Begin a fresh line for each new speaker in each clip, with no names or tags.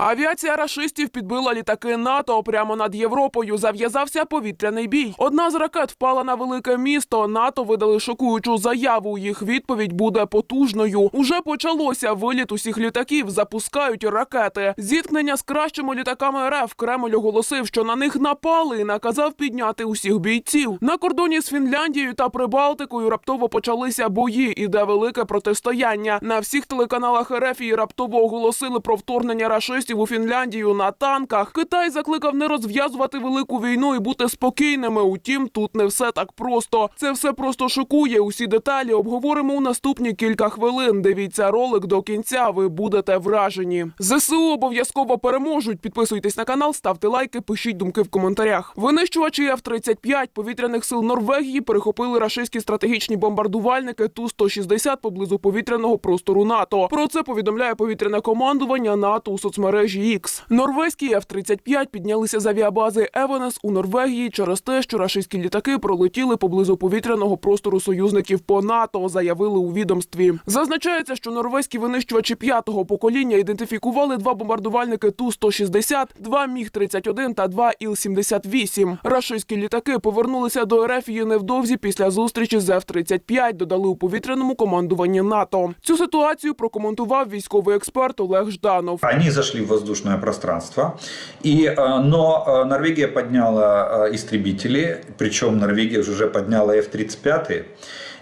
Авіація рашистів підбила літаки НАТО прямо над Європою. Зав'язався повітряний бій. Одна з ракет впала на велике місто. НАТО видали шокуючу заяву. Їх відповідь буде потужною. Уже почалося виліт усіх літаків. Запускають ракети. Зіткнення з кращими літаками РФ. Кремль оголосив, що на них напали і наказав підняти усіх бійців. На кордоні з Фінляндією та Прибалтикою раптово почалися бої. Іде велике протистояння. На всіх телеканалах РФ і раптово оголосили про вторгнення рашистів у Фінляндію на танках. Китай закликав не розв'язувати велику війну і бути спокійними. Утім, тут не все так просто. Це все просто шокує. Усі деталі обговоримо у наступні кілька хвилин. Дивіться ролик до кінця. Ви будете вражені. ЗСУ обов'язково переможуть. Підписуйтесь на канал, ставте лайки, пишіть думки в коментарях. Винищувачі F-35 повітряних сил Норвегії перехопили рашистські стратегічні бомбардувальники Ту-160 поблизу повітряного простору НАТО. Про це повідомляє повітряне командування НАТО у соцмережі X. Норвезькі F-35 піднялися з авіабази Евенес у Норвегії через те, що рашистські літаки пролетіли поблизу повітряного простору союзників по НАТО, заявили у відомстві. Зазначається, що норвезькі винищувачі п'ятого покоління ідентифікували два бомбардувальники Ту-160, два Міг-31 та два Іл-78. Рашистські літаки повернулися до Ерефії невдовзі після зустрічі з F-35, додали у повітряному командуванні НАТО. Цю ситуацію прокоментував військовий експерт Олег Жданов.
Они зашли в воздушное пространство, и, э, но э, Норвегия подняла э, истребители, причем Норвегия уже подняла F-35.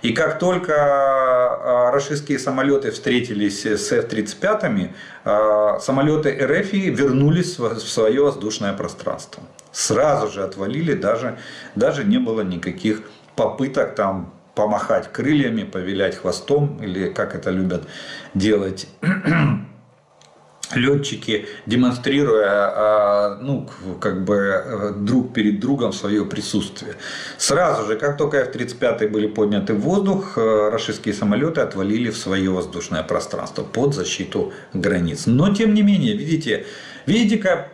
И как только рашистские самолеты встретились с F-35, э, самолеты РФ вернулись в свое воздушное пространство. Сразу же отвалили, даже, даже не было никаких попыток там помахать крыльями, повилять хвостом, или как это любят делать летчики, демонстрируя а, ну, как бы э, друг перед другом свое присутствие. Сразу же, как только F-35 были подняты в воздух, э, рашистские самолеты отвалили в свое воздушное пространство под защиту границ. Но тем не менее, видите, видите, как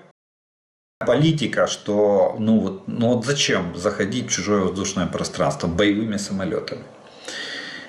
политика, что ну вот, ну вот зачем заходить в чужое воздушное пространство боевыми самолетами?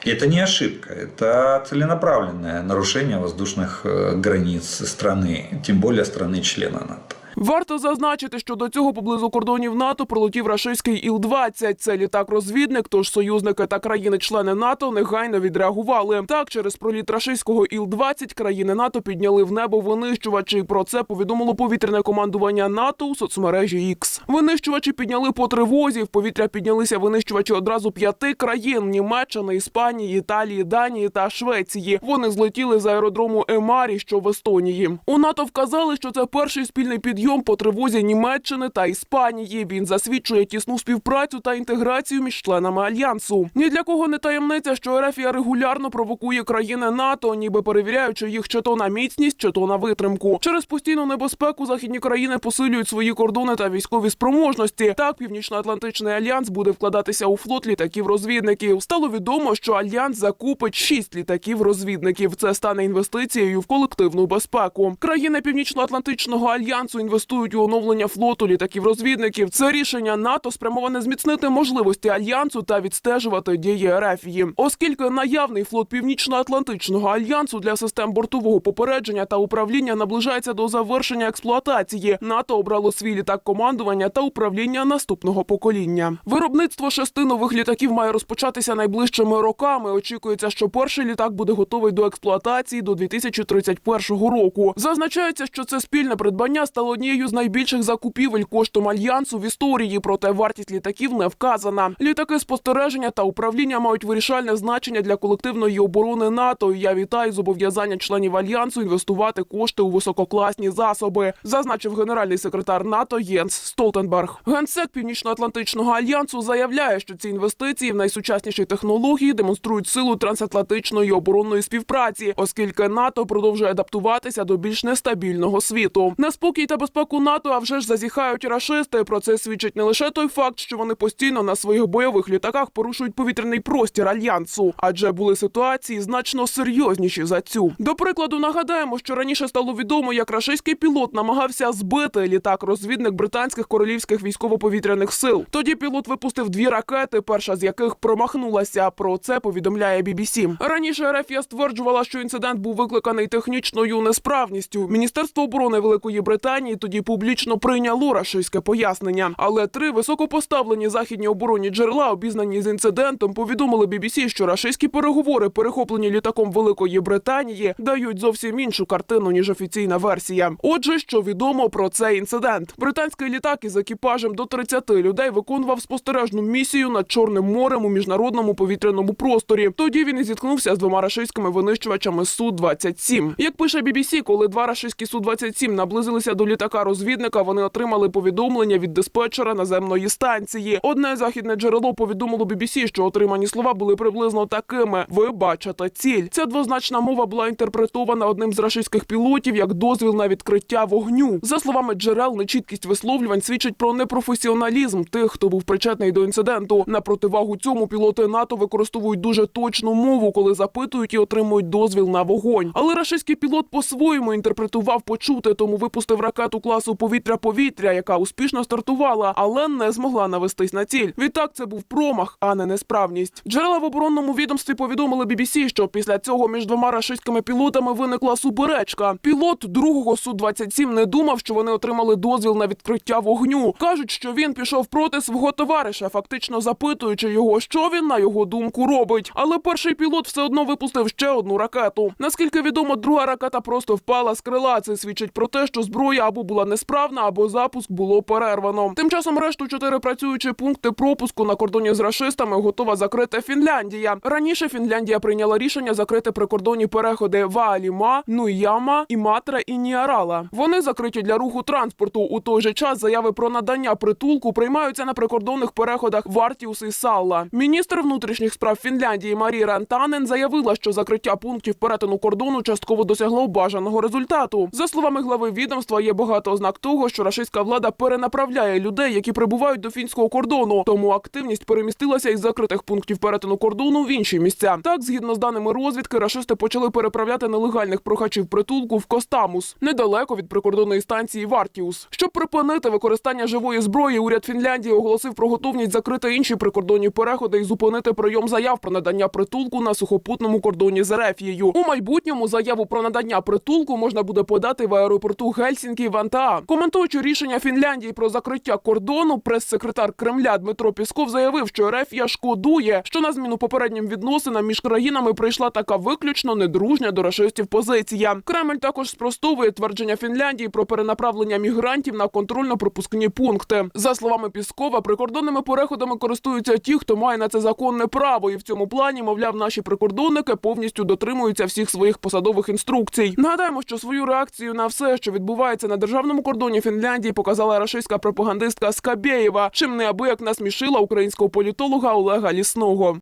И это не ошибка, это целенаправленное нарушение воздушных э, границ страны, тем более страны-члена НАТО.
Варто зазначити, що до цього поблизу кордонів НАТО пролетів рашистський Іл-20. Це літак-розвідник, тож союзники та країни-члени НАТО негайно відреагували. Так, через проліт рашистського Іл-20 країни НАТО підняли в небо винищувачі. Про це повідомило повітряне командування НАТО у соцмережі X. Винищувачі підняли по тривозі. В повітря піднялися винищувачі одразу п'яти країн: Німеччини, Іспанії, Італії, Данії та Швеції. Вони злетіли з аеродрому Емарі, що в Естонії. У НАТО вказали, що це перший спільний підйом по тривозі Німеччини та Іспанії. Він засвідчує тісну співпрацю та інтеграцію між членами альянсу. Ні для кого не таємниця, що Ерефія регулярно провокує країни НАТО, ніби перевіряючи їх чи то на міцність, чи то на витримку. Через постійну небезпеку західні країни посилюють свої кордони та військові спроможності. Так, Північно-Атлантичний альянс буде вкладатися у флот літаків-розвідників. Стало відомо, що альянс закупить шість літаків-розвідників. Це стане інвестицією в колективну безпеку. Країни Північно-Атлантичного альянсу інвестують у оновлення флоту літаків-розвідників. Це рішення НАТО спрямоване зміцнити можливості альянсу та відстежувати дії Ерефії. Оскільки наявний флот Північно-Атлантичного альянсу для систем бортового попередження та управління наближається до завершення експлуатації. НАТО обрало свій літак командування та управління наступного покоління. Виробництво шести нових літаків має розпочатися найближчими роками. Очікується, що перший літак буде готовий до експлуатації до 2031 року. Зазначається, що це спільне придбання стало однією з найбільших закупівель коштом альянсу в історії. Проте вартість літаків не вказана. Літаки спостереження та управління мають вирішальне значення для колективної оборони НАТО. Я вітаю зобов'язання членів альянсу інвестувати кошти у висококласні засоби, зазначив генеральний секретар НАТО Єнс Столтенберг. Генсек Північно-Атлантичного альянсу заявляє, що ці інвестиції в найсучасніші технології демонструють силу трансатлантичної оборонної співпраці, оскільки НАТО продовжує адаптуватися до більш нестабільного світу. На спокій та безпеку безпеку НАТО, а вже ж зазіхають рашисти. Про це свідчить не лише той факт, що вони постійно на своїх бойових літаках порушують повітряний простір альянсу, адже були ситуації значно серйозніші за цю. До прикладу, нагадаємо, що раніше стало відомо, як рашистський пілот намагався збити літак-розвідник британських королівських військово-повітряних сил. Тоді пілот випустив дві ракети, перша з яких промахнулася. Про це повідомляє BBC. Раніше Рефія стверджувала, що інцидент був викликаний технічною несправністю. Міністерство оборони Великої Британії тоді публічно прийняло рашистське пояснення. Але три високопоставлені західні оборонні джерела, обізнані з інцидентом, повідомили BBC, що рашистські переговори, перехоплені літаком Великої Британії, дають зовсім іншу картину ніж офіційна версія. Отже, що відомо про цей інцидент? Британський літак із екіпажем до 30 людей виконував спостережну місію над Чорним морем у міжнародному повітряному просторі. Тоді він і зіткнувся з двома рашистськими винищувачами су 27 Як пише BBC, коли два рашистські су 27 наблизилися до літака розвідника, вони отримали повідомлення від диспетчера наземної станції. Одне західне джерело повідомило BBC, що отримані слова були приблизно такими: ви бачите ціль. Ця двозначна мова була інтерпретована одним з рашистських пілотів як дозвіл на відкриття вогню. За словами джерел, нечіткість висловлювань свідчить про непрофесіоналізм тих, хто був причетний до інциденту. На противагу цьому пілоти НАТО використовують дуже точну мову, коли запитують і отримують дозвіл на вогонь. Але рашистський пілот по-своєму інтерпретував почуте, тому випустив ракету класу повітря-повітря, яка успішно стартувала, але не змогла навестись на ціль. Відтак це був промах, а не несправність. Джерела в оборонному відомстві повідомили BBC, що після цього між двома рашистськими пілотами виникла суперечка. Пілот другого су 27 не думав, що вони отримали дозвіл на відкриття вогню. кажуть, що він пішов проти свого товариша, фактично запитуючи його, що він на його думку робить. Але перший пілот все одно випустив ще одну ракету. Наскільки відомо, друга ракета просто впала з крила. Це свідчить про те, що зброя або була несправна, або запуск було перервано. Тим часом решту чотири працюючі пункти пропуску на кордоні з рашистами готова закрити Фінляндія. Раніше Фінляндія прийняла рішення закрити прикордонні переходи Вааліма, Нуйяма, Іматра і Ніарала. Вони закриті для руху транспорту. У той же час заяви про надання притулку приймаються на прикордонних переходах Вартіус і Салла. Міністр внутрішніх справ Фінляндії Марі Рантанен заявила, що закриття пунктів перетину кордону частково досягло бажаного результату. За словами глави відомства, є багато ознак того, що рашистська влада перенаправляє людей, які прибувають до фінського кордону. Тому активність перемістилася із закритих пунктів перетину кордону в інші місця. Так, згідно з даними розвідки, рашисти почали переправляти нелегальних прохачів притулку в Костамус, недалеко від прикордонної станції Вартіус. Щоб припинити використання живої зброї, уряд Фінляндії оголосив про готовність закрити інші прикордонні переходи і зупинити прийом заяв про надання притулку на сухопутному кордоні з Ерефією. У майбутньому заяву про надання притулку можна буде подати в аеропорту Гельсінкі Вантаа. Коментуючи рішення Фінляндії про закриття кордону, прес-секретар Кремля Дмитро Пісков заявив, що Ерефія шкодує, що на зміну попереднім відносинам між країнами прийшла така виключно недружня до рашистів позиція. Кремль також спростовує твердження Фінляндії про перенаправлення мігрантів на контрольно-пропускні пункти. За словами Піскова, прикордонними переходами користуються ті, хто має на це законне право, і в цьому плані, мовляв, наші прикордонники повністю дотримуються всіх своїх посадових інструкцій. Нагадаємо, що свою реакцію на все, що відбувається на державному кордоні Фінляндії, показала рашистська пропагандистка Скабєєва, чим неабияк насмішила українського політолога Олега Лісного.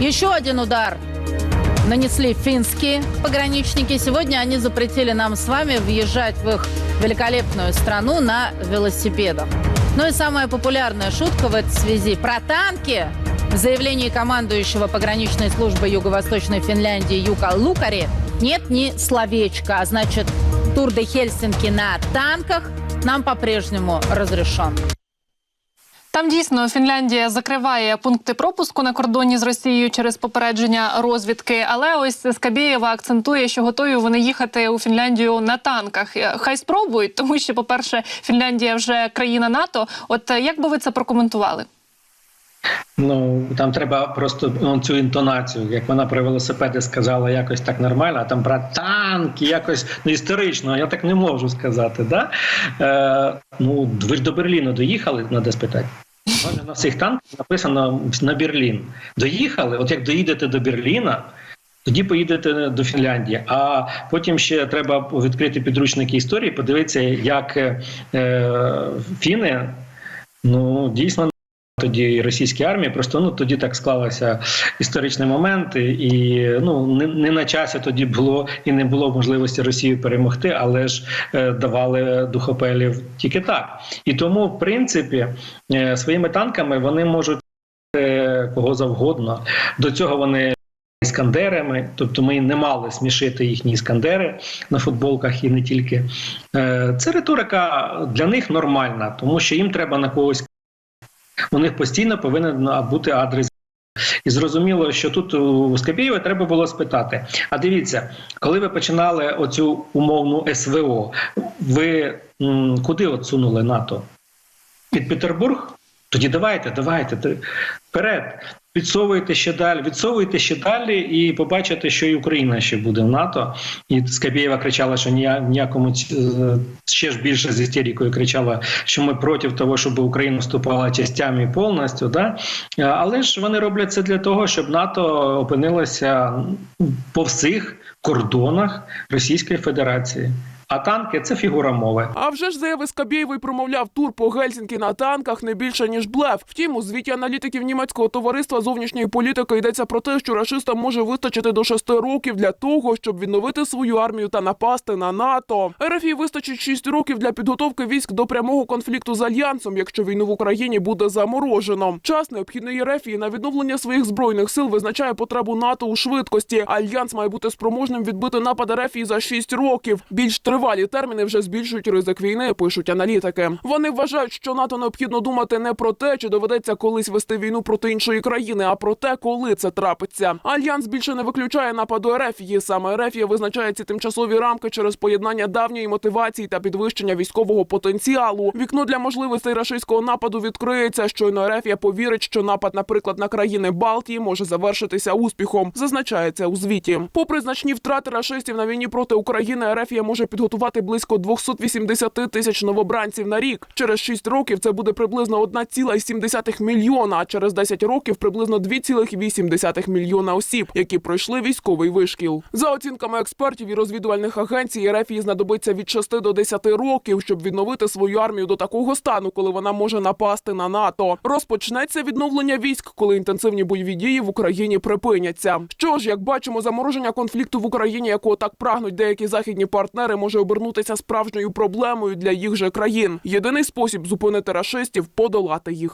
Еще один удар нанесли финские пограничники. Сегодня они запретили нам с вами въезжать в их великолепную страну на велосипедах. Ну и самая популярная шутка в этой связи про танки. В заявлении командующего пограничной службы Юго-Восточной Финляндии Юка Лукари нет ни словечка, а значит тур де Хельсинки на танках нам по-прежнему разрешен.
Там дійсно Фінляндія закриває пункти пропуску на кордоні з Росією через попередження розвідки. Але ось Скабєєва акцентує, що готові вони їхати у Фінляндію на танках. Е, Хай спробують, тому що, по-перше, Фінляндія вже країна НАТО. От е, як би ви це прокоментували?
Ну там треба просто ну, цю інтонацію, як вона про велосипеди сказала, якось так нормально, а там про танки, якось ну, історично. Я так не можу сказати. Да? Е, ну ви ж до Берліну доїхали, треба спитати. На всіх танках написано на Берлін. Доїхали, от як доїдете до Берліна. Тоді поїдете до Фінляндії, а потім ще треба відкрити підручники історії, подивитися, як е, фіни ну дійсно Тоді російській армії, просто ну тоді так склалися історичні моменти, і ну не, не на часі тоді було і не було можливості Росію перемогти, але ж е, давали духопелів тільки так. І тому, в принципі, е, своїми танками вони можуть е, кого завгодно. До цього вони іскандерами, тобто ми не мали смішити їхні іскандери на футболках і не тільки. Е, Це риторика для них нормальна, тому що їм треба на когось. У них постійно повинен бути адрес. І зрозуміло, що тут у Скабєєва треба було спитати: а дивіться, коли ви починали оцю умовну СВО, ви м, куди отсунули НАТО? Під Петербург? Тоді давайте, давайте вперед. Відсовуйте ще далі, відсовуйте ще далі, і побачите, що і Україна ще буде в НАТО. І Скабєєва кричала, що нія- ніякому е, ще ж більше з істерикою кричала, що ми проти того, щоб Україна вступала частями повністю. Да? Е, Але ж вони роблять це для того, щоб НАТО опинилося по всіх кордонах Російської Федерації. А танки це фігура мови.
А вже ж заяви Скабєєвої промовляв тур по Гельсінкі на танках не більше ніж блеф. Втім, у звіті аналітиків німецького товариства зовнішньої політики йдеться про те, що рашистам може вистачити до шести років для того, щоб відновити свою армію та напасти на НАТО. РФІ вистачить шість років для підготовки військ до прямого конфлікту з альянсом, якщо війну в Україні буде заморожено. Час необхідний РФ на відновлення своїх збройних сил визначає потребу НАТО у швидкості. Альянс має бути спроможним відбити напад РФ за шість років. Більш тривалі терміни вже збільшують ризик війни, пишуть аналітики. Вони вважають, що НАТО необхідно думати не про те, чи доведеться колись вести війну проти іншої країни, а про те, коли це трапиться. Альянс більше не виключає нападу РФ. Є саме РФ визначає ці тимчасові рамки через поєднання давньої мотивації та підвищення військового потенціалу. Вікно для можливостей рашистського нападу відкриється. Щойно РФ повірить, що напад, наприклад, на країни Балтії може завершитися успіхом. Зазначається у звіті. Попри значні втрати рашистів на війні проти України, РФ може підготувати близько 280 тисяч новобранців на рік. Через 6 років це буде приблизно 1,7 мільйона, а через 10 років приблизно 2,8 мільйона осіб, які пройшли військовий вишкіл. За оцінками експертів і розвідувальних агенцій, РФ знадобиться від 6 до 10 років, щоб відновити свою армію до такого стану, коли вона може напасти на НАТО. Розпочнеться відновлення військ, коли інтенсивні бойові дії в Україні припиняться. Що ж, як бачимо, замороження конфлікту в Україні, якого так прагнуть деякі західні партнери, може обернутися справжньою проблемою для їх же країн. Єдиний спосіб зупинити рашистів подолати їх.